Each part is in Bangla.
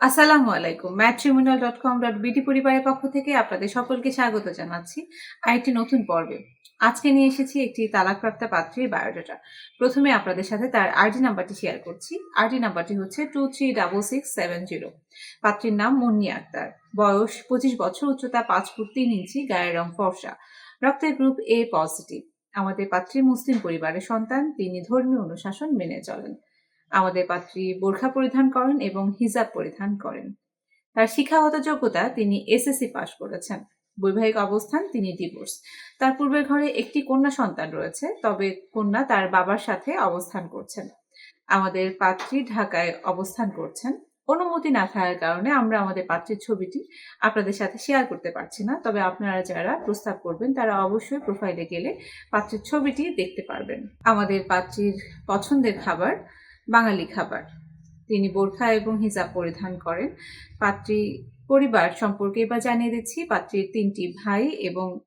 আসসালামু আলাইকুম matrimonial dot com dot BD পরিবারের পক্ষ থেকে আপনাদের সকলকে স্বাগত জানাচ্ছি আর একটি নতুন পর্বে। আজকে নিয়ে এসেছি একটি তালাকপ্রাপ্তা পাত্রীর বায়োডাটা। প্রথমে আপনাদের সাথে তার আইডি নাম্বারটি শেয়ার করছি। আইডি নাম্বারটি হচ্ছে two three double six seven zero. পাত্রীর নাম মুন্নি আক্তার। বয়স পঁচিশ বছর, উচ্চতা পাঁচ ফুট তিন ইঞ্চি, গায়ের রং ফর্সা। রক্তের গ্রুপ এ পজিটিভ আমাদের পাত্রী মুসলিম পরিবারের সন্তান, তিনি ধর্মীয় অনুশাসন মেনে চলেন। আমাদের পাত্রী বোরখা পরিধান করেন এবং হিজাব পরিধান করেন। তার শিক্ষাগত যোগ্যতা তিনি এসএসসি পাশ করেছেন। বৈবাহিক অবস্থান তিনি ডিভোর্স তার পূর্বের ঘরে একটি কন্যা সন্তান রয়েছে, তবে কন্যা তার বাবার সাথে অবস্থান করছেন। আমাদের পাত্রী ঢাকায় অবস্থান করছেন। অনুমতি না থাকার কারণে আমরা আমাদের পাত্রীর ছবিটি আপনাদের সাথে শেয়ার করতে পারছি না, তবে আপনারা যারা প্রস্তাব করবেন তারা অবশ্যই প্রোফাইলে গেলে পাত্রের ছবিটি দেখতে পারবেন। আমাদের পাত্রীর পছন্দের খাবার বাঙালি খাবার। তিনি বোরখা এবং হিজাব পরিধান করেন। পাত্রী পরিবার সম্পর্কে এবার জানিয়ে দিচ্ছি, পাত্রীর তিনটি ভাই এবং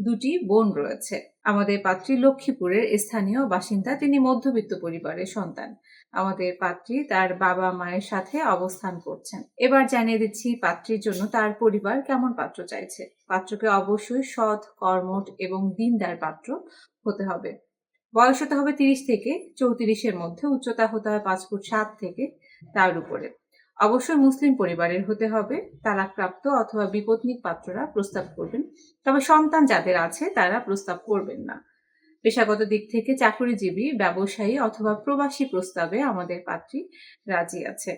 দুটি বোন রয়েছে। আমাদের পাত্রী লক্ষ্মীপুরের স্থানীয় বাসিন্দা, তিনি মধ্যবিত্ত পরিবারের সন্তান। আমাদের পাত্রী তার বাবা মায়ের সাথে অবস্থান করছেন। এবার জানিয়ে দিচ্ছি, পাত্রীর জন্য তার পরিবার কেমন পাত্র চাইছে? পাত্রকে অবশ্যই সৎ, কর্মঠ এবং দিনদার পাত্র হতে হবে। বয়স হতে হবে তিরিশ থেকে চৌত্রিশের মধ্যে, উচ্চতা হতে হবে পাঁচ ফুট সাত থেকে তার উপরে। অবশ্যই মুসলিম পরিবারের হতে হবে, তালাকপ্রাপ্ত অথবা বিপত্নিক পাত্ররা প্রস্তাব করবেন। তবে সন্তান যাদের আছে, তারা প্রস্তাব করবেন না। পেশাগত দিক থেকে চাকরিজীবী, ব্যবসায়ী অথবা প্রবাসী প্রস্তাবে আমাদের পাত্রী রাজি আছে।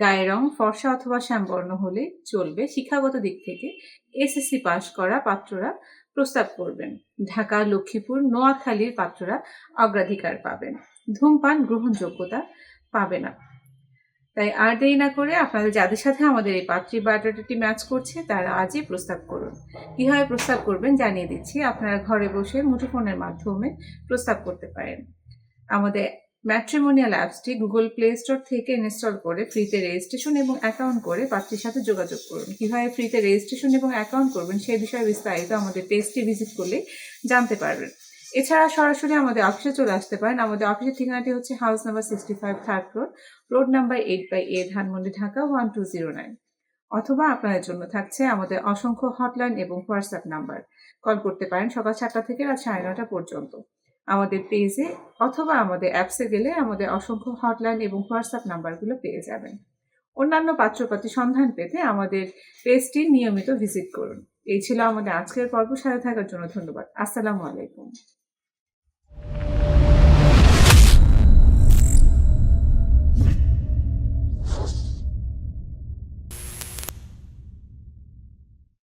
গায়ের রং, ফর্সা অথবা শ্যামবর্ণ হলে চলবে। শিক্ষাগত দিক থেকে এসএসসি পাশ করা পাত্ররা প্রস্তাব করবেন। ঢাকা, লক্ষ্মীপুর, নোয়াখালীর পাত্ররা অগ্রাধিকার পাবেন। ধূমপান গ্রহণযোগ্যতা পাবে না। তাই আর দেরি না করে আপনাদের যাদের সাথে আমাদের এই পাত্রী বায়োডাটাটি ম্যাচ করছে, তারা আজই প্রস্তাব করুন। কীভাবে প্রস্তাব করবেন জানিয়ে দিচ্ছি। আপনারা ঘরে বসে মুঠোফোনের মাধ্যমে প্রস্তাব করতে পারেন। আমাদের ম্যাট্রিমোনিয়াল অ্যাপসটি গুগল প্লে স্টোর থেকে ইনস্টল করে ফ্রিতে রেজিস্ট্রেশন এবং অ্যাকাউন্ট করে পাত্রীর সাথে যোগাযোগ করুন। কীভাবে ফ্রিতে রেজিস্ট্রেশন এবং অ্যাকাউন্ট করবেন সেই বিষয়ে বিস্তারিত আমাদের পেজটি ভিজিট করলে জানতে পারবেন। এছাড়া সরাসরি আমাদের অফিসে চলে আসতে পারেন। আমাদের অফিসের ঠিকানাটি হচ্ছে house number sixty five third floor, road number eight by A, Dhanmondi, Dhaka, one two zero nine. অথবা আপনাদের জন্য থাকছে আমাদের অসংখ্য হটলাইন এবং হোয়াটসঅ্যাপ নাম্বার। কল করতে পারেন সকাল সাতটা থেকে রাত সাড়ে নটা পর্যন্ত। আমাদের পেজে অথবা আমাদের অ্যাপসে গেলে আমাদের অসংখ্য হটলাইন এবং হোয়াটসঅ্যাপ নাম্বারগুলো পেয়ে যাবেন। অন্যান্য পাত্রপাতি সন্ধান পেতে আমাদের পেজটি নিয়মিত ভিজিট করুন। এই ছিল আমাদের আজকের পর্ব। সাথে থাকার জন্য ধন্যবাদ। আসসালামু আলাইকুম।